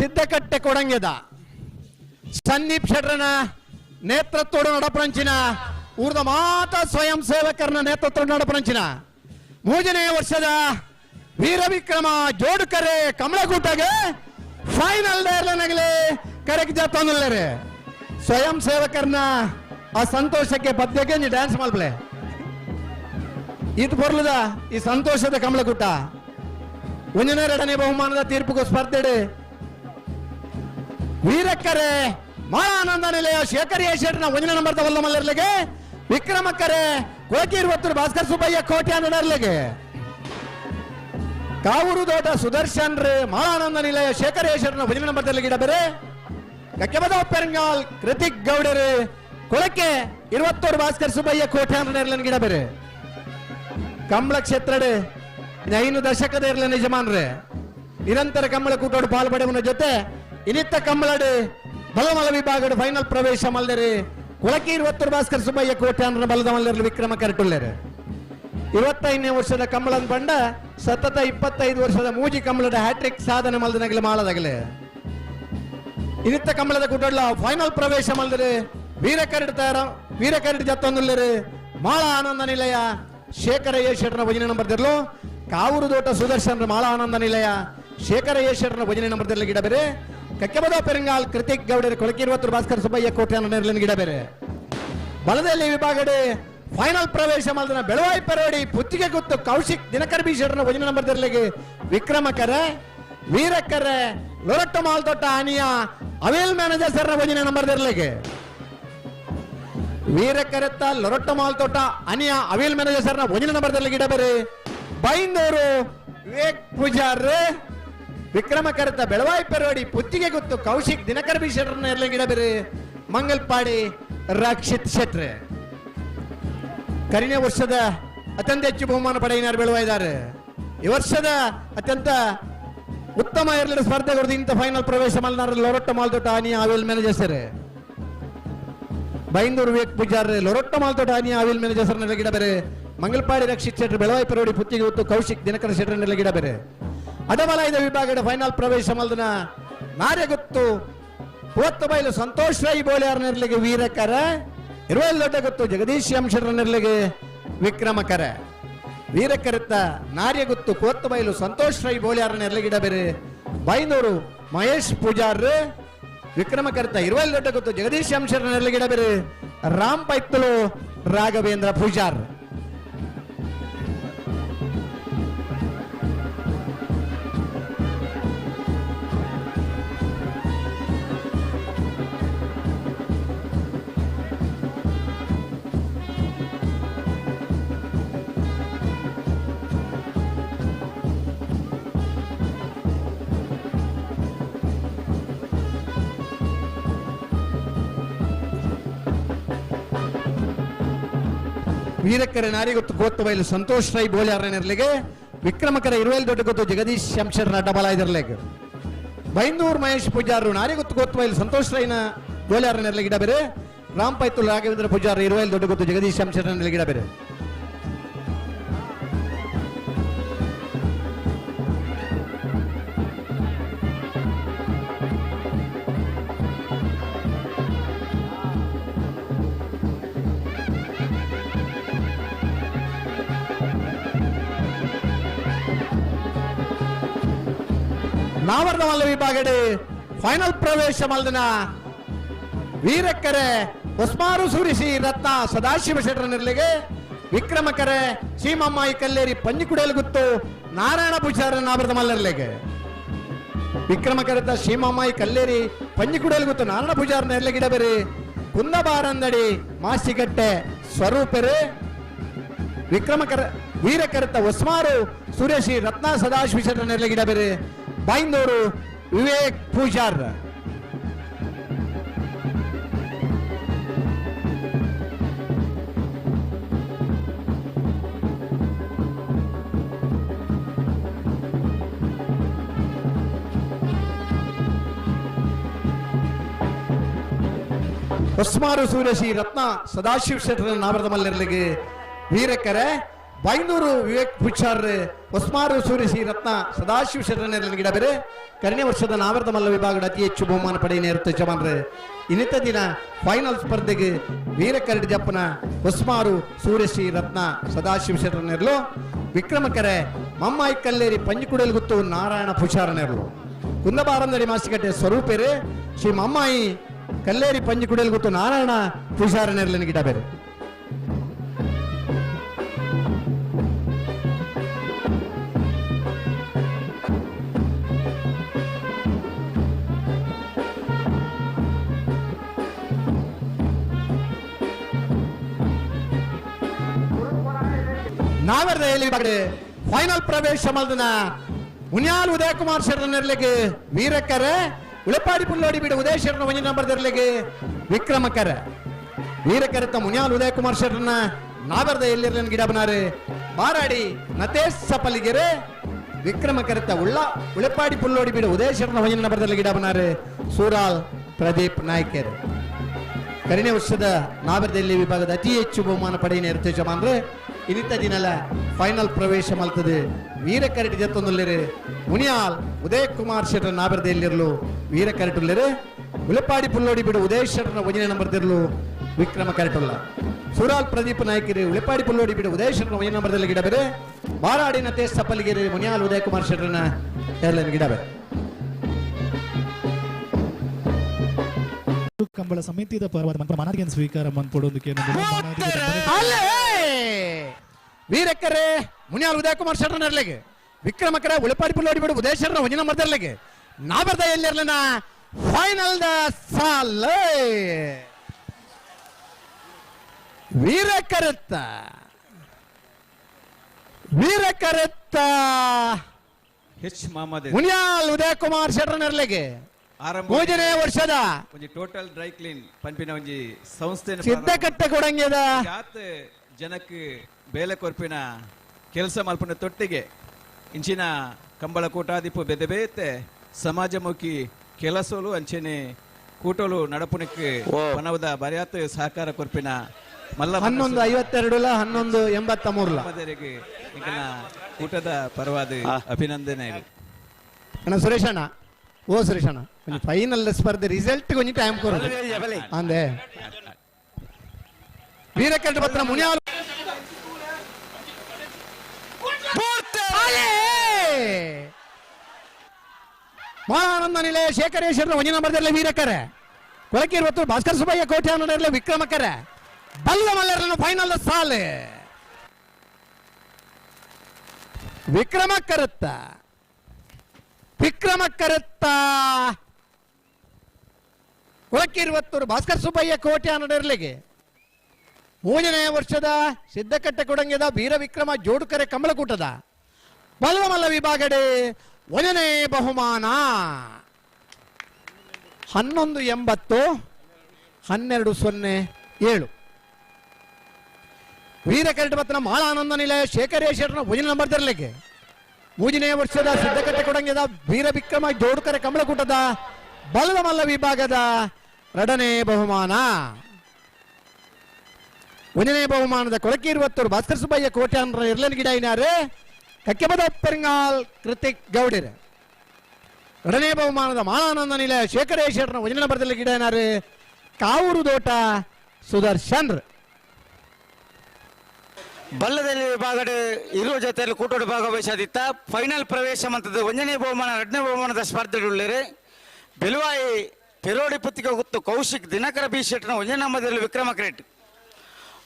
ಸಿದ್ದಕಟ್ಟೆ ಕೊಡಂಗೆದ. ಸಂದೀಪ್ ಶೆಟ್ರನ ನೇತೃತ್ವದ ನಡಪ್ರಂಚಿನ ಊರ್ದ ಮಾತ ಸ್ವಯಂ ಸೇವಕರನ ನೇತೃತ್ವ ನಡಪ್ರಂಚಿನ ಮೂರನೇ ವರ್ಷದ ವೀರವಿಕ್ರಮ ಜೋಡುಕರೆ ಕಮಲಗೂಟಗೆ ಫೈನಲ್ ಡೇರ್ಲನಾಗಲಿ ಕರೆಕ್ಟ್ ಜಾತಂದ್ರೆ ಸ್ವಯಂ ಸೇವಕರ್ನ ಆ ಸಂತೋಷಕ್ಕೆ ಪದ್ಯಕ್ಕೆ ನೀ ಡ್ಯಾನ್ಸ್ ಮಾಡ್ಬಲೆ. ಇದು ಬರ್ಲದ ಈ ಸಂತೋಷದ ಕಮಲಗೂಟ ಒಂದನೇ, ಎರಡನೇ ಬಹುಮಾನದ ತೀರ್ಪುಗೂ ಸ್ಪರ್ಧೆ ವೀರಕ್ಕರೆ ಮಾಳಾನಂದ ನಿಲಯ ಶೇಖರ್ ಶೆಟ್ನ ಒಂದನೇ ನಂಬರ್ದ ವಲ್ಲ ವಿಕ್ರಮಕ್ಕರೆ ಕೋಕೀರ್ ಒತ್ತರು ಭಾಸ್ಕರ್ ಸುಬ್ಬಯ್ಯ ಕೋಟಿ ನಡರ್ಲಿಗೆ ಕಾವೂರು ದೋಟ ಸುದರ್ಶನ್ ರೇ ಮಾಳಾನಂದ ನಿಲಯ ಶೇಖರ್ ಶೆಟ್ನ ಒಂದನೇ ನಂಬರ್ದಲ್ಲಿ ಗಿಡ ಬೇರೆ. ಕಕ್ಕೆಬದ ಪೆರಂಗಾಲ್ ಕೃತಿಕ್ ಗೌಡರು ಕೊಳಕ್ಕೆ ಇರುವತ್ತೋರು ಭಾಸ್ಕರ್ ಸುಬ್ಬಯ್ಯ ಗಿಡ ಬೇರೆ. ಕಂಬಳ ಕ್ಷೇತ್ರಡೆ ಐನು ದಶಕದ ಇರಲ ಯಜಮಾನ್ರೆ ನಿರಂತರ ಕಂಬಳ ಕೂಟೋಡು ಪಾಲ್ಪಡೆವನ ಜೊತೆ ಇನಿತ್ತ ಕಂಬಳಡ್ ಬಲಮಲ ವಿಭಾಗದ ಫೈನಲ್ ಪ್ರವೇಶ ಮಲ್ದರಿ ಕೊಳಕಿ ಇರುವತ್ತರು ಭಾಸ್ಕರ್ ಸುಬ್ಬಯ್ಯ ಕೋಟೆ ಅಂದ್ರೆ ಬಲದ ಮಲ್ಲರಲ್ಲಿ ವಿಕ್ರಮ ಕರಟುಳ್ಳರು. ಇವತ್ತೈದನೇ ವರ್ಷದ ಕಂಬಳನ್ ಬಂಡ ಸತತ ಇಪ್ಪತ್ತೈದು ವರ್ಷದ ಮೂಜಿ ಕಂಬಳದ ಹ್ಯಾಟ್ರಿಕ್ ಸಾಧನೆ ಮಲ್ದನಗಲಿ ಮಾಡದಾಗಲೇ ಇನಿತ್ತ ಕಂಬಳದ ಕೂಟೋಡ್ಲ ಫೈನಲ್ ಪ್ರವೇಶ ಮಲ್ದರೆ ವೀರಕರಡ್ ತಯಾರ ವೀರಕರಡ್ ಜತ್ತೊಂದುಳ್ಳರು ಮಾಳ ಆನಂದ ನಿಲಯ, ಶೇಖರ ಶೆಟ್ರನ ಭಜನೆ ನಂಬರ್ದಿರ್ಲು ಕಾವೂರು ದೋಟ ಸುದರ್ಶನ್ ಮಾಳ ಆನಂದ ನಿಲಯ, ಶೇಖರ ಶೆಟ್ರನ ಭಜನೆ ನಂಬರ್ದಿರ್ಲಿ ಗಿಡ ಬೇರೆ. ಕಕ್ಕೆಬದ ಪೆರಂಗಾಲ್ ಕೃತಿಕ್ ಗೌಡರ್ ಕೊಳಕಿರುವತ್ತು ಭಾಸ್ಕರ್ ಸುಬ್ಬಯ್ಯ ಕೋಟೆ ನೆರಳಿನ ಗಿಡ ಬೇರೆ. ಬಲದಲ್ಲಿ ವಿಭಾಗಡೆ ಫೈನಲ್ ಪ್ರವೇಶ ಮಾಡಿದ ಬೆಳವಾಯಿ ಪರೋಡಿ ಪುತ್ತಿಗೆ ಗೊತ್ತು, ಕೌಶಿಕ್, ದಿನಕರ್ ಬಿ ಶೆಟ್ರನ ಭಜನೆ ನಂಬರ್ ದಿರ್ಲಿಗೆ ವಿಕ್ರಮಕರ ವೀರಕ್ಕರೆ ಲೊರಟ್ಟ ಮಾಲ್ತೊಟ್ಟ ಆನಿಯ ಅವೇಲ್ ಮ್ಯಾನೇಜರ್ ಸರ್ನ ಭಜನೆ ನಂಬರ್ ದರ್ಲೆಗ್. ವೀರ ಕರೆತ್ತ ಲೊರಟ್ಟ ಮಾಲ್ತೊಟ್ಟ ಅನಿಯ ಅವೇಲ್ ಮ್ಯಾನೇಜರ್ ಸರ್ನ ವಜನ ನಂಬರ್ ದಿರ್ಲಿಗೆ ಇಡಬೇರಿ ಬೈಂದೂರು ವಿವೇಕ್ ಪೂಜಾರ್ ವಿಕ್ರಮ ಕರೆತ ಬೆಳವಾಯಿ ಪೆರೋಡಿ ಪುತ್ತಿಗೆ ಗೊತ್ತು, ಕೌಶಿಕ್, ದಿನಕರ ಬಿ ಶೆಟ್ರನ್ನ ಬೇರೆ ಮಂಗಲ್ಪಾಡಿ, ರಕ್ಷಿತ್ ಶೆಟ್ರೆ ಕರಿನೇ ವರ್ಷದ ಅತ್ಯಂತ ಹೆಚ್ಚು ಬಹುಮಾನ ಪಡೆಯಿನಾರು ಬೆಳವಾಯಿದ್ದಾರೆ ಈ ವರ್ಷದ ಅತ್ಯಂತ ಉತ್ತಮ ಎರಲಿನ ಸ್ಪರ್ಧೆಗಳು ಇಂಥ ಫೈನಲ್ ಪ್ರವೇಶ ಮಲ್ನಾರ ಲೊರೊಟ್ಟ ಮಾಲ್ತೋಟ ಆನಿ ಆವಿಲ್ ಮ್ಯಾನೇಜರ್ ಬೈಂದೂರು ವಿವೇಕ್ ಪೂಜಾರ್ ಲೊರೊಟ್ಟ ಮಾಲ್ತೋಟ ಆನಿ ಆವಿಲ್ ಮ್ಯಾನೇಜರ್ ಗಿಡ ಬೇರೆ ಮಂಗಲ್ಪಾಡಿ, ರಕ್ಷಿತ್ ಶೆಟ್ರ್ ಬೆಳವಾಯಿ ಪೆರೋಡಿ ಪುತ್ತಿಗೆ ಗೊತ್ತು, ಕೌಶಿಕ್, ದಿನಕರ ಶೆಟ್ರ ಗಿಡ ಬೇರೆ ಅಡವಲಯದ ವಿಭಾಗದ ಫೈನಲ್ ಪ್ರವೇಶ ಮಲ್ದನ ನಾರ್ಯ ಗೊತ್ತು ಬಯಲು ಸಂತೋಷ್ ರೈ ಬೋಳಿಯಾರನಿರ್ಲಿಗೆ ವೀರಕರ ಇರುವಲ್ ದೊಡ್ಡ ಗೊತ್ತು ಜಗದೀಶ್ ವಿಕ್ರಮಕರ ವೀರಕರಿತ್ತ ನಾರ್ಯ ಗೊತ್ತು ಕೋತ್ತು ಬೈಲು ಸಂತೋಷ್ ರೈ ಬೋಳಿಯಾರನ ಬೇರೆ ಬೈನೂರು ಮಹೇಶ್ ಪೂಜಾರ್ ವಿಕ್ರಮಕರ್ತ ಇರುವಲ್ ದೊಡ್ಡ ಗೊತ್ತು ಜಗದೀಶ್ ಬೇರೆ ರಾಮ್ ಪೈತ್ತಲು ರಾಘವೇಂದ್ರ ಪೂಜಾರ್ ವೀರಕ್ಕರ ನಾರಿ ಗೊತ್ತು ಬೈಲು ಸಂತೋಷ್ ರೈ ಬೋಳಿಯಾರನಿರ್ಲಿಗೆ ವಿಕ್ರಮಕರ ಇರುವಲ್ ದೊಡ್ಡ ಗೊತ್ತು ಜಗದೀಶ್ ಶಂಶರ್ ನಡ್ಡಬಲ ಇದರ್ಲಿಗೆ ಬೈಂದೂರ್ ಮಹೇಶ್ ಪೂಜಾರು ನಾರಿ ಗೊತ್ತು ಬಯಲು ಸಂತೋಷ್ ರೈನ ಗೋಳಿಯಾರನಿರ್ಲಿಗೆ ಗಿಡ ಬೇರೆ ರಾಮ್ ಪೈತುಲ್ ರಾಘವೇಂದ್ರ ಪೂಜಾರ ಇರುವಲ್ ದೊಡ್ಡ ಗೊತ್ತು ಜಗದೀಶ್ ಶಂಶರ್ ಗಿಡ ಬೇರೆ ನಾವರ್ಣ ಮಲ್ಲ ವಿಭಾಗಡೆ ಫೈನಲ್ ಪ್ರವೇಶ ಮಲ್ದನ ವೀರಕ್ಕರೆ ಹೊಸ್ಮಾರು ಸುರಿಸಿ ರತ್ನ ಸದಾಶಿವ ಶೆಟ್ಟರನಿರ್ಲಿಗೆ ವಿಕ್ರಮಕರೆ ಸೀಮಮ್ಮಾಯಿ ಕಲ್ಲೇರಿ ಪಂಜಿಕುಡಿಯಲ್ಲಿ ಗುತ್ತು ನಾರಾಯಣ ಪೂಜಾರ ಮಲ್ಲ ಮಲ್ಲರ್ಲಿಗೆ ವಿಕ್ರಮಕರೆತ ಸೀಮಮ್ಮಾಯಿ ಕಲ್ಲೇರಿ ಪಂಜಿಕುಡಿಯಲ್ಲಿ ಗುತ್ತು ನಾರಾಯಣ ಪೂಜಾರ ನೆರ್ಲಿಗಿಡ ಬೇರೆ. ಕುಂದಬಾರಂದಡಿ ಮಾಸಿಗಟ್ಟೆ ಸ್ವರೂಪರೆ. ವಿಕ್ರಮಕರ ವೀರಕರತ ಹೊಸ್ಮಾರು ಸುರೇಶಿ ರತ್ನ ಸದಾಶಿವ ನೆರಳಿಗಿಡ ಬೇರೆ. ಬೈಂದೂರು ವಿವೇಕ್ ಪೂಜಾರ್ ಹೊಸ್ಮಾರು ಸೂರ್ಯಶಿ ರತ್ನ ಸದಾಶಿವ ಶೆಟ್ಟರ ನಾವರದ ಮಲ್ಲರ್ಲಿಗೆ ವೀರಕ್ಕರೆ ಬೈಂದೂರು ವಿವೇಕ್ ಪುಚ್ಚಾರ್ ಹೊಸ್ಮಾರು ಸೂರ್ಯಸಿ ರತ್ನ ಸದಾಶಿವ ಶರಣರಲ್ಲಿ ಗಿಡ ಬೇರೆ. ಕರನೇ ವರ್ಷದ ನಾವರದ ಮಲ್ಲ ವಿಭಾಗದ ಅತಿ ಹೆಚ್ಚು ಬಹುಮಾನ ಪಡೆಯ ನೇರುತ್ತೆ ಚಮನ್ರೆ ಇನ್ನಿತ ದಿನ ಫೈನಲ್ ಸ್ಪರ್ಧೆಗೆ ವೀರ ಕರಡಿದಪ್ಪನ ಹೊಸ್ಮಾರು ಸೂರ್ಯಶ್ರೀ ರತ್ನ ಸದಾಶಿವ ಶರಣರ್ಲು ವಿಕ್ರಮಕರೆ ಮಮ್ಮಾಯಿ ಕಲ್ಲೇರಿ ಪಂಜಿಕುಡಲ್ ಗುತ್ತು ನಾರಾಯಣ ಪುಷಾರನೆರ್ಲು ಕುಂದಬಾರಂದಡಿ ಮಾಸಿಕಟ್ಟೆ ಸ್ವರೂಪೇರೆ ಶ್ರೀ ಮಮ್ಮಾಯಿ ಕಲ್ಲೇರಿ ಪಂಜಿಕುಡಲ್ ಗುತ್ತು ನಾರಾಯಣ ಪುಷಾರನೆರ್ಲಿನ ಗಿಡ ಬೇರೆ. ನಾವೆರ್ದಲ್ಲಿ bagde ಫೈನಲ್ ಪ್ರವೇಶ ಮಲ್ದನ ಮುನ್ಯಾಲ್ ಉದಯ ಕುಮಾರ್ ಶರಣರ್ಲಿಗೆ ವೀರಕ್ಕರೆ ಉಳಪಾಡಿ ಪುಲ್ಲೋಡಿ ಬಿಡು ಉದಯ ಶರಣ ಒಂಜಿ ನಂಬರ್ ದರ್ಲಿಗೆ ವಿಕ್ರಮಕರ ವೀರಕರತ್ತ ಮುನ್ಯಾಲ್ ಉದಯ ಕುಮಾರ್ ಶರಣ ನಾವೆರ್ದ ಎಲ್ಲಿರ್ಲನ್ ಗಿಡ ಬನಾರೆ ಮಾರಾಡಿ ನತೇಶ್ ಸಪಲಿಗೆರೆ ವಿಕ್ರಮಕರತ್ತ ಉಳ್ಳ ಉಳಪಾಡಿ ಪುಲ್ಲೋಡಿ ಬಿಡು ಉದಯ ಶರಣ ಒಂಜಿ ನಂಬರ್ ದರ್ಲಿ ಗಿಡ ಬನಾರೆ ಸೂರಾಲ್ ಪ್ರದೀಪ್ ನಾಯ್ಕರ್ ಕರಿನೇ ವರ್ಷದ ನಾವರದಲ್ಲಿ ವಿಭಾಗದ ಅತಿ ಹೆಚ್ಚು ಬಹುಮಾನ ಪಡೆಯ ಇರುತ್ತೆ ಅಂದ್ರೆ ಇನ್ನಿತ ದಿನಲ ಫೈನಲ್ ಪ್ರವೇಶ ಮಲ್ತದೆ. ವೀರ ಕರಟಿ ಜತ್ತೊಂದುಲ್ಲೆರೆ, ಮುನಿಯಾಲ್ ಉದಯ ಕುಮಾರ್ ಶೆಟ್ಟರ್ ನಾಬರದಲ್ಲಿರಲು ವೀರ ಕರಟುಲ್ಲೆರೆ ಉಲಪಾಡಿ ಪುಲ್ಲೋಡಿ ಬಿಡು ಉದಯ ಶೆಟ್ಟರ್ನ ವಜನೆ ನಂಬರ್ದಿರಲು ವಿಕ್ರಮ ಕರಟುಲ್ಲ. ಸುರಾಲ್ ಪ್ರದೀಪ್ ನಾಯಕಿರಿ ಉಳಿಪಾಡಿ ಪುಲ್ಲೋಡಿ ಬಿಡು ಉದಯ ಶೆಟ್ಟರ್ನ ವಜನೆ ನಂಬರ್ದಲ್ಲಿ ಗಿಡ ಬೇರೆ. ಮಾರಾಡಿನ ತೇಜ್ ಸಪ್ಪಲಿಗೆರೆ, ಮುನಿಯಾಲ್ ಉದಯ ಕುಮಾರ್ ಶೆಟ್ಟರ್ನ ಏರ್ಲೈನ್ ಗಿಡ ಕಂಬಳ ಸಮಿತಿದ ಪರವಾದ ಮಂತ್ರ ಮನದಿಗೆ ಸ್ವೀಕಾರ ಮನ್ಪಡೋದಕ್ಕೆ ಅಲ್ಲೇ! ವೀರಕ್ಕರೆ ಮುನಿಯಾಲ್ ಉದಯ ಕುಮಾರ್ ಶೆಟ್ಟರ್ ನೆರಲೆಗೆ ವಿಕ್ರಮಕರ ಉಳಿಪಾಡಿ ಪುಲ್ಲೋಡಿ ಬಿಡು ಉದಯ ಶರಣ ಒಂಜಿನ ಮರ್ದರ್ಲೆಗೆ ನಾ ಬರ್ದ ಎಲ್ಲಿರ್ಲನ ಫೈನಲ್ ದ ಸಾಲ! ವೀರಕರೆತ್ತ ವೀರಕರೆತ್ತ ಹೆಚ್ ಮಹಮ್ಮದ್ ಮುನಿಯಾಲ್ ಉದಯ ಕುಮಾರ್ ಶೆಟ್ಟರ್ ಮೂಜನೇ ವರ್ಷದ ಒಂಜಿ ಟೋಟಲ್ ಡ್ರೈ ಕ್ಲೀನ್ ಪನ್ಪಿನ ಒಂಜಿ ಸಂಸ್ಥೆ ಸಿದ್ಧಕಟ್ಟೆ ಕೊಡಂಗ್ಯದ ಜನಕ್ಕೆ ಜನಕ್ ಬೇಲೆ ಕೊರ್ಪಿನ ಕೆಲಸ ಮಲ್ಪನ ತೊಟ್ಟಿಗೆ ಇಂಚಿನ ಕಂಬಳ ಕೂಟಾದಿಪ್ಪು ಬೆದೆ ಬೇತೆ ಸಮಾಜಮುಖಿ ಕೆಲಸಲು ಅಂಚೆನೆ ಕೂಟಲು ನಡಪುನಕ್ಕೆ ಮನವದ ಬರ್ಯಾತ್ ಸಹಕಾರ ಕೊರ್ಪಿನ ಮಲ್ಲ ಹನ್ನೊಂದು ಲ ಹನ್ನೊಂದು ಎಂಬತ್ತ ಮೂರು ಕೂಟದ ಪರವಾದ ಅಭಿನಂದನೆ ಅಣ್ಣ ಸುರೇಶ್ ஓ சுரேஷ் அண்ணா கொஞ்சம் ஃபைனல் ஸ்பர் தி ரிசல்ட் கொஞ்சம் டைம் கொடுங்க அந்த வீரக்கட்டு பத்திரம் முனியால் ಮಹಾನಂದ ನಿಲಯ ಶೇಖರೇಶ್ವರ ಒಂಜಿ ನಂಬರ್ದಲ್ಲಿ ವೀರಕರೆ. ಕೊಳಕಿರುವತ್ತು ಭಾಸ್ಕರ್ ಸುಬ್ಬಯ್ಯ ಕೋಟೆ ಅನ್ನೋದ್ರಲ್ಲಿ ಬಲ್ಲ ಮಲ್ಲರನ್ನು ಫೈನಲ್ ಸಾಲೆ. ವಿಕ್ರಮಕರತ್ತ ವಿಕ್ರಮಕ್ಕರತ್ತ ಕರೆತ್ತ. ಇವತ್ತು ಭಾಸ್ಕರ್ ಸುಬ್ಬಯ್ಯ ಕೋಟೆ ಅನ್ನಡರ್ಲಿಗೆ ಮೂರನೇ ವರ್ಷದ ಸಿದ್ಧಕಟ್ಟೆ ಕೊಡಂಗೆದ ವೀರ ವಿಕ್ರಮ ಜೋಡುಕರೆ ಕಮಲಕೂಟದ. ಬಲವಮಲ್ಲ ವಿಭಾಗಡೆ ಒಂದನೇ ಬಹುಮಾನ. ಹನ್ನೊಂದು ಎಂಬತ್ತು, ಹನ್ನೆರಡು ಸೊನ್ನೆ ಏಳು. ವೀರಕರಟ ಮಾಳ ಆನಂದ ನಿಲಯ ಶೇಖರೇಶ್ವರನ ಭುಜನ ನಂಬರ್ ತರಲಿಕ್ಕೆ ಮೂಜನೇ ವರ್ಷದ ಸಿದ್ಧಕಟ್ಟೆ ಕೊಡಂಗದ ವೀರ ವಿಕ್ರಮ ಜೋಡುಕರೆ ಕಮಲಕೂಟದ ಬಲದ ಮಲ್ಲ ವಿಭಾಗದ ಎರಡನೇ ಬಹುಮಾನ. ಒಂದನೇ ಬಹುಮಾನದ ಕೊಳಕೆ ಇರುವತ್ತೂರು ಭಾಸ್ಕರ್ ಸುಬ್ಬಯ್ಯ ಕೋಟ್ಯಾನ್ರ ಇರ್ಲನ್ ಗಿಡ ಇನಾರೆ ಕಕ್ಕೆಬದ ಪೆರಿಂಗಾಲ್ ಕೃತಿಕ್ ಗೌಡಿರ್. ಎರಡನೇ ಬಹುಮಾನದ ಮಾನಾನಂದ ನಿಲಯ ಶೇಖರೇಶ್ವರನ ಒಂದನೇ ಬರದಲ್ಲಿ ಗಿಡ ಏನಾರೆ ಕಾವೂರು ದೋಟ ಸುದರ್ಶನ್ ಬಲ್ಲದಲ್ಲಿ ವಿಭಾಗದ ಇರುವ ಜೊತೆಯಲ್ಲಿ ಕೂಟೋಡು ಭಾಗವಹಿಸದಿತ್ತ ಫೈನಲ್ ಪ್ರವೇಶ ಮಂತ್ರದ ಒಂದನೇ ಬಹುಮಾನ ಎರಡನೇ ಬಹುಮಾನದ ಸ್ಪರ್ಧೆಗಳಿರೆ ಬಿಲುವಾಯಿ ಪೆರೋಡಿ ಪುತ್ತಿಗೆ ಗುತ್ತು ಕೌಶಿಕ್ ದಿನಕರ ಬಿ ಶೆಟ್ನ ಒಂದನೇ ನಂಬರದಲ್ಲಿ ವಿಕ್ರಮ ಕ್ರೇಟ್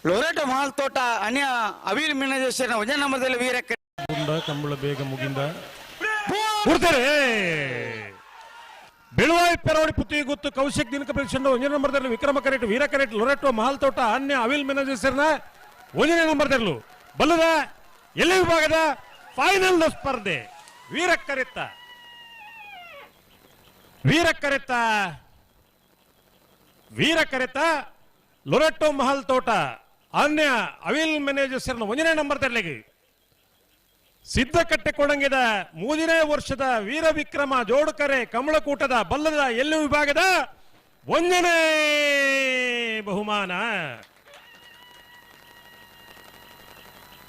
ಲೊರೆಟೋ ಮಾಲ್ ತೋಟ ಅನ್ಯ ಅವಿಲ್ ಮಿನಜೇಶ್ವರನ ಒಂದನೇ ನಂಬರದಲ್ಲಿ ವೀರ ಕಂಬಳ ಬೇಗ ಮುಗಿಂದ. ಬೆಳುವಾಯಿ ಪೆರವಡಿ ಪುತ್ತಿ ಗುತ್ತು ಕೌಶಿಕ್ ದಿನಕ ಪರೀಕ್ಷೆ ಒಂದನೇ ನಂಬರದಲ್ಲಿ ವಿಕ್ರಮ ಕರೆಟ್ ವೀರ ಕರೆಟ್ ಲೊರೆಟೋ ಮಹಾಲ್ ತೋಟ ಅನ್ಯ ಅವಿಲ್ ಮೆನಜೆಸರ್ನ ಒಂದನೇ ನಂಬರ್ದಲ್ಲೂ ಬಲ್ಲದ ಎಲ್ಲ ವಿಭಾಗದ ಫೈನಲ್ ಸ್ಪರ್ಧೆ? ವೀರ ಕರೆತ್ತ ವೀರ ಕರೆತ್ತ ವೀರ ಕರೆತ ಲೊರೆಟೋ ಮಹಲ್ ತೋಟ. ಅನ್ಯ ಅವಿಲ್ ಮ್ಯಾನೇಜರ್ಸ್ನ ಒಂದನೇ ನಂಬರ್ ತರಲಿಗೆ ಸಿದ್ಧ ಕೊಡಂಗಿದ ಮೂರನೇ ವರ್ಷದ ವೀರ ವಿಕ್ರಮ ಜೋಡುಕರೆ ಕಮಲಕೂಟದ ಬಲ್ಲದ ಎಲ್ಲ ವಿಭಾಗದ ಒಂದನೇ ಬಹುಮಾನ?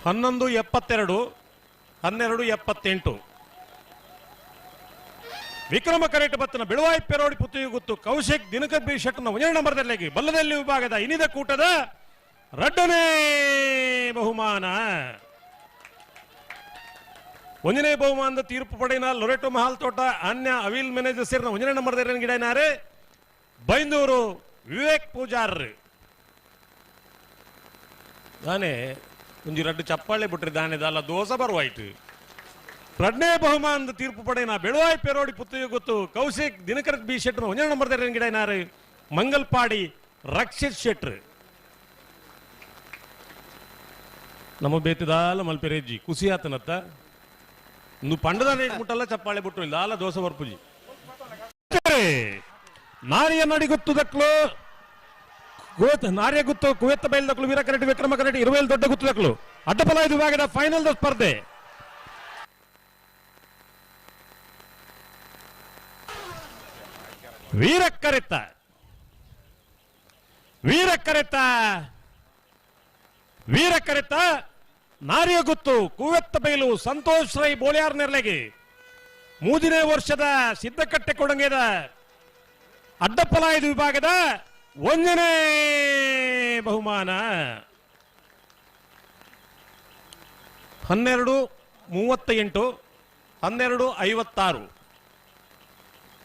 ಹನ್ನೊಂದು ಎಪ್ಪತ್ತೆರಡು, ಹನ್ನೆರಡು ಎಪ್ಪತ್ತೆಂಟು. ವಿಕ್ರಮ ಕರೆಟ್ ಬತ್ತನ ಬಿಳುವಾಯಿ ಪೆರೋಡಿ ಪುತ್ತಿಗೆ ಗೊತ್ತು ಕೌಶಿಕ್ ದಿನಕ ಬಿ ಶೆಟ್ನ ನಂಬರ್ ನಂಬರ್ದಲ್ಲಿ ಬಲ್ಲದಲ್ಲಿ ವಿಭಾಗದ ಇನಿದ ಕೂಟದ ರಡ್ಡನೇ ಬಹುಮಾನ. ಒಂದನೇ ಬಹುಮಾನದ ತೀರ್ಪು ಪಡೆಯಿನ ಲೊರೆಟೋ ಮಹಾಲ್ ತೋಟ ಅನ್ಯ ಅವಿಲ್ ಮ್ಯಾನೇಜರ್ ಸೇರಿನ ಒಂದನೇ ನಂಬರ್ದಲ್ಲಿ ಗಿಡನಾರೆ ಬೈಂದೂರು ವಿವೇಕ್ ಪೂಜಾರ್ ದಾನೆ ಒಂದು ರಡ್ಡು ಚಪ್ಪಾಳೆ ಬಿಟ್ರೆ ದಾನೆದಲ್ಲ ದೋಸ ಬರುವಾಯ್ತು. ಪ್ರಜ್ಞೆ ಬಹುಮಾನದ ತೀರ್ಪು ಪಡೆಯ ಬೆಳುವಾಯ್ ಪೇರೋಡಿ ಪುತ್ತೂರು ಗೊತ್ತು, ಕೌಶಿಕ್ ದಿನಕರ ಬಿ ಶೆಟ್ರು ಒಂದೇ ನಂಬರ್ ತರ ಗಿಡ ರಕ್ಷಿತ್ ಶೆಟ್ರು. ನಮ್ಮ ಬೇತಿದಾಲ ಮಲ್ಪೆರೇಜಿ ಖುಷಿ ಆತನತ್ತ. ನು ಪಂಡದಾನೆ ಮುಟ್ಟಲ್ಲ, ಚಪ್ಪಾಳೆ ಬಿಟ್ಟು ಇಲ್ಲ ಅಲ್ಲ ದೋಸೆ ಬರ್ಪುಜಿ. ನಾರಿಯ ನಡಿಗೊತ್ತು ದಕ್ಲು ಗೋತ್ ನಾರ್ಯ ಗುತ್ತು ಕುವೆತ್ತ ಬಯಲ್ದಕ್ಕಲು ವೀರ ಕರಡಿ ವಿಕ್ರಮ ಕರಡಿ ದೊಡ್ಡ ಗುತ್ತುದಕ್ಲು. ಅಡ್ಡಪಲ ಐದು ವಿಭಾಗದ ಫೈನಲ್ ಸ್ಪರ್ಧೆ. ವೀರಕ್ಕರೆತ್ತ ವೀರಕ್ಕರೆತ್ತ ವೀರಕ್ಕರೆತ್ತ ನಾರಿಯ ಗುತ್ತು ಕುವೆತ್ತ ಬೈಲು ಸಂತೋಷ್ ರೈ, ಬೋಳ್ಯಾರ್ ನೆರಳಿಗೆ ಮೂರನೇ ವರ್ಷದ ಸಿದ್ದಕಟ್ಟೆ ಕೊಡಂಗೆದ ಅಡ್ಡಪಲಾಯದ ವಿಭಾಗದ ಒಂದನೇ ಬಹುಮಾನ. ಹನ್ನೆರಡು ಮೂವತ್ತ ಎಂಟು ಹನ್ನೆರಡು ಐವತ್ತಾರು.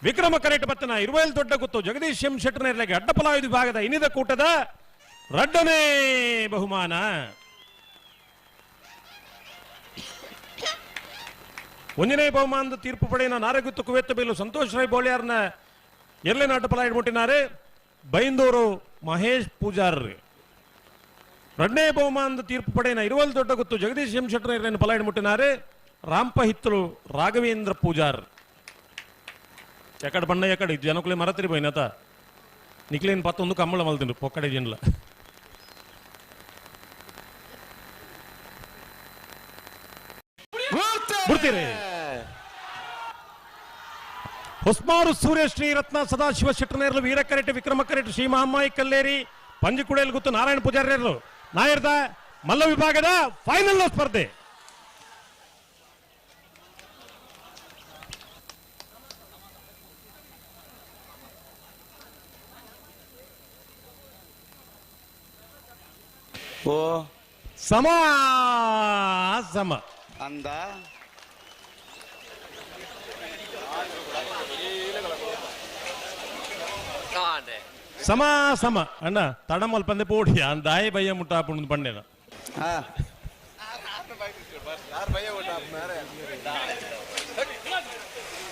ವಿಕ್ರಮ ಕರೆಟ್ ಪತ್ತನ ಇರುವೆಲ್ ದೊಡ್ಡ ಗುತ್ತು, ಜಗದೀಶ್ ಎಂ ಶೆಟ್ಟರ್ ಅಡ್ಡಪಲಾಯು ವಿಭಾಗದ ಇನಿದ ಕೂಟದ ರಡ್ಡನೇ ಬಹುಮಾನ. ಒಂದನೇ ಬಹುಮಾನದ ತೀರ್ಪು ಪಡೆಯನ ನಾರಗುತ್ತು ಕುವೆತ್ತ ಬೈಲು ಸಂತೋಷ್ ರೈ ಬೋಳಿಯಾರ್ನ ನಾಟ ಫಲ ಇಡ್ಬಿಟ್ಟಿದ್ದಾರೆ ಬೈಂದೂರು ಮಹೇಶ್ ಪೂಜಾರ್ ಎರಡನೇ ಬಹುಮಾನದ ತೀರ್ಪು ಪಡೆಯನ ಇರುವಲ್ ದೊಡ್ಡ ಗೊತ್ತು ಜಗದೀಶ್ ಎಂ ಶೆಟ್ಟರ್ ಫಲ ಇಡ್ಬಿಟ್ಟಿದ್ದಾರೆ ರಾಂಪ ಹಿತ್ತಲು ರಾಘವೇಂದ್ರ ಪೂಜಾರ್ ఎక్కడ ಬಣ್ಣ ಎಕಡೆ ಜನಕುಲೆ ಮರತಿರಿ ಬೈನತ ನಿಕ್ಲೇನ್ ಪತ್ತೊಂದು ಕಮ್ಮಳ ಮಲ್ತೀನಿ ಪೊಕ್ಕಡೆ ಜನಲ. ಬಿಡ್ತೀರಿ ಹೊಸ್ಮಾರು ಸೂರ್ಯ ಶ್ರೀ ರತ್ನ ಸದಾಶಿವ ಶೆಟ್ಟನೇರ್ಲು ವೀರಕರೆಟ್ ವಿಕ್ರಮ ಕರೆಟ್ ಶ್ರೀ ಮಹಮ್ಮಾಯಿ ಕಲ್ಲೇರಿ ಪಂಜಿಕುಡೇಲ್ ಗುತ್ತು ನಾರಾಯಣ ಪೂಜಾರಿಯರ್ಲು ನಾಯರ್ದ ಮಲ್ಲ ವಿಭಾಗದ ಫೈನಲ್ ಸ್ಪರ್ಧೆ ಓ ಸಮ ಸಮ ಅಂದ ಸಮ ಸಮ ಅಣ್ಣ ತಡಮಲ್ ಪಂದೆ ಪೋಡಿ ಅಂದ ದಾಯಿ ಬಯ್ಯ ಮುಟ್ಟ ಪುಣ್ಯ ಪಂಡೆನ ಹಾ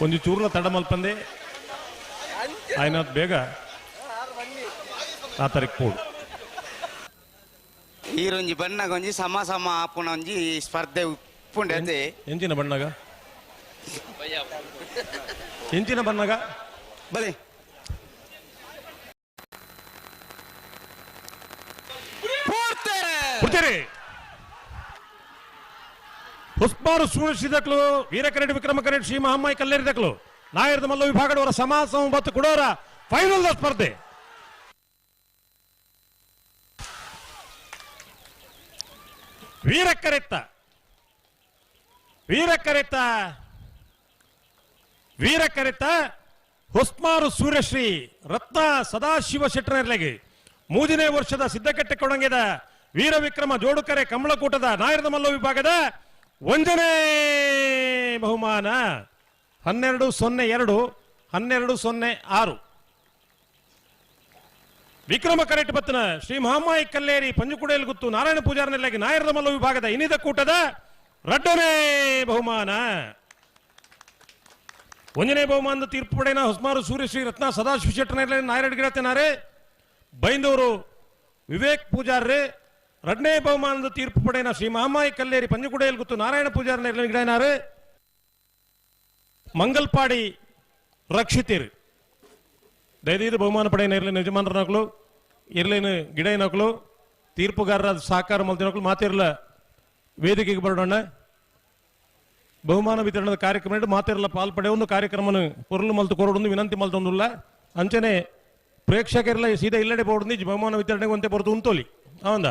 ಒಂದು ಚೂರ್ಲ ತಡಮಲ್ ಪಂದೆ ఆయన ಬೇಗ ಆ ತಾರೀಕು ಪೋಡು ಈರೊಂಜಿ ಬಣ್ಣಗ ಒಂಜಿ ಸಮ ಸಮ ಆಪುನ ಒಂಜಿ ಸ್ಪರ್ಧೆ ಉಪ್ಪುಂಡೆ ಅದೇ ಎಂಚಿನ ಬಣ್ಣಗ ಎಂಚಿನ ಬಣ್ಣಗ ಬಲಿ ಹುಸ್ಮಾರು ಸೂರ್ಯಶ್ರೀ ವೀರಕರೆಡ್ಡಿ ವಿಕ್ರಮ ಕರೆಡ್ ಶ್ರೀ ಮಹಮ್ಮಾಯಿ ಕಲ್ಲೇರಿದಕ್ಲು ನಾಯರದ ಮಲ್ಲ ವಿಭಾಗದವರ ಸಮಾಸ ಮತ್ತು ಕೊಡೋರ ಫೈನಲ್ ಸ್ಪರ್ಧೆ. ವೀರಕ್ಕರೆತ್ತ ವೀರಕ್ಕರೆತ್ತ ವೀರಕ್ಕರೆತ್ತ ಹೊಸ್ಮಾರು ಸೂರ್ಯಶ್ರೀ, ರತ್ನ ಸದಾಶಿವ ಶೆಟ್ಟರಲ್ಲಿಗೆ ಮೂರನೇ ವರ್ಷದ ಸಿದ್ದಕಟ್ಟೆ ಕೊಡಂಗೆದ ವೀರ ವಿಕ್ರಮ ಜೋಡುಕರೆ ಕಮಲಕೂಟದ ನಾಯರದ ಮಲ್ಲ ವಿಭಾಗದ ಒಂದನೇ ಬಹುಮಾನ. ಹನ್ನೆರಡು ಸೊನ್ನೆ ಎರಡು, ಹನ್ನೆರಡು ಸೊನ್ನೆ ಆರು. ವಿಕ್ರಮ ಕರೆಟ್ ಪತ್ನ ಶ್ರೀ ಮಹಾಮಾಯಿ ಕಲ್ಲೇರಿ ಪಂಜುಕುಡೆಯಲ್ಲಿ ಗುತ್ತು ನಾರಾಯಣ ಪೂಜಾರ ನೆಲೆಗೆ ನಾಯರದ ಮಲ್ಲ ವಿಭಾಗದ ಇನ್ನಿದ ಕೂಟದ ರಡ್ಡನೇ ಬಹುಮಾನ. ಒಂದನೇ ಬಹುಮಾನದ ತೀರ್ಪು ಪಡೆಯನ ಹೊಸಮಾರು ಸೂರ್ಯ ಶ್ರೀ ರತ್ನ ಸದಾಶಿವ ಶೆಟ್ಟನ ನಾಯರಡ್ ನಾರೇ ಬೈಂದೂರು ವಿವೇಕ್ ಪೂಜಾರ್ರೆ ಎರಡನೇ ಬಹುಮಾನದ ತೀರ್ಪು ಪಡೆನ ಶ್ರೀ ಮಹಾಮಾಯಿ ಕಲ್ಲೇರಿ ಪಂಜುಕುಡೇಲ್ ಗುತ್ತು ನಾರಾಯಣ ಪೂಜಾರ ಗಿಡನಾರೆ ಮಂಗಲ್ಪಾಡಿ ರಕ್ಷಿತೀರ್ ದಯದೀದು ಬಹುಮಾನ ಪಡೆಯನ ಇರಲಿ ಯಜಮಾನರನಕಲು ಇರ್ಲೇನು ಗಿಡ ಏನಕಲು ತೀರ್ಪುಗಾರರ ಸಹಕಾರ ಮಲ್ತಿನಕಲು ಮಾತಿರಲ ವೇದಿಕೆಗೆ ಬರೋಣ ಬಹುಮಾನ ವಿತರಣದ ಕಾರ್ಯಕ್ರಮ ಮಾತಿರಲ ಪಾಲ್ಪಡೆ ಒಂದು ಕಾರ್ಯಕ್ರಮನು ಪೊರ್ಲು ಮಲ್ತು ಕೊರಡೊಂದು ವಿನಂತಿ ಮಲ್ತೊಂದುಲ್ಲ ಅಂಚನೆ ಪ್ರೇಕ್ಷಕರೆಲ್ಲ ಸೀದಾ ಇಲ್ಲಡೆ ಬೋರ್ಡು ಬಹುಮಾನ ವಿತರಣೆಗೆ ಒಂತೆ ಬರೋದು ಉಂತೋಲಿ ಅವಂದ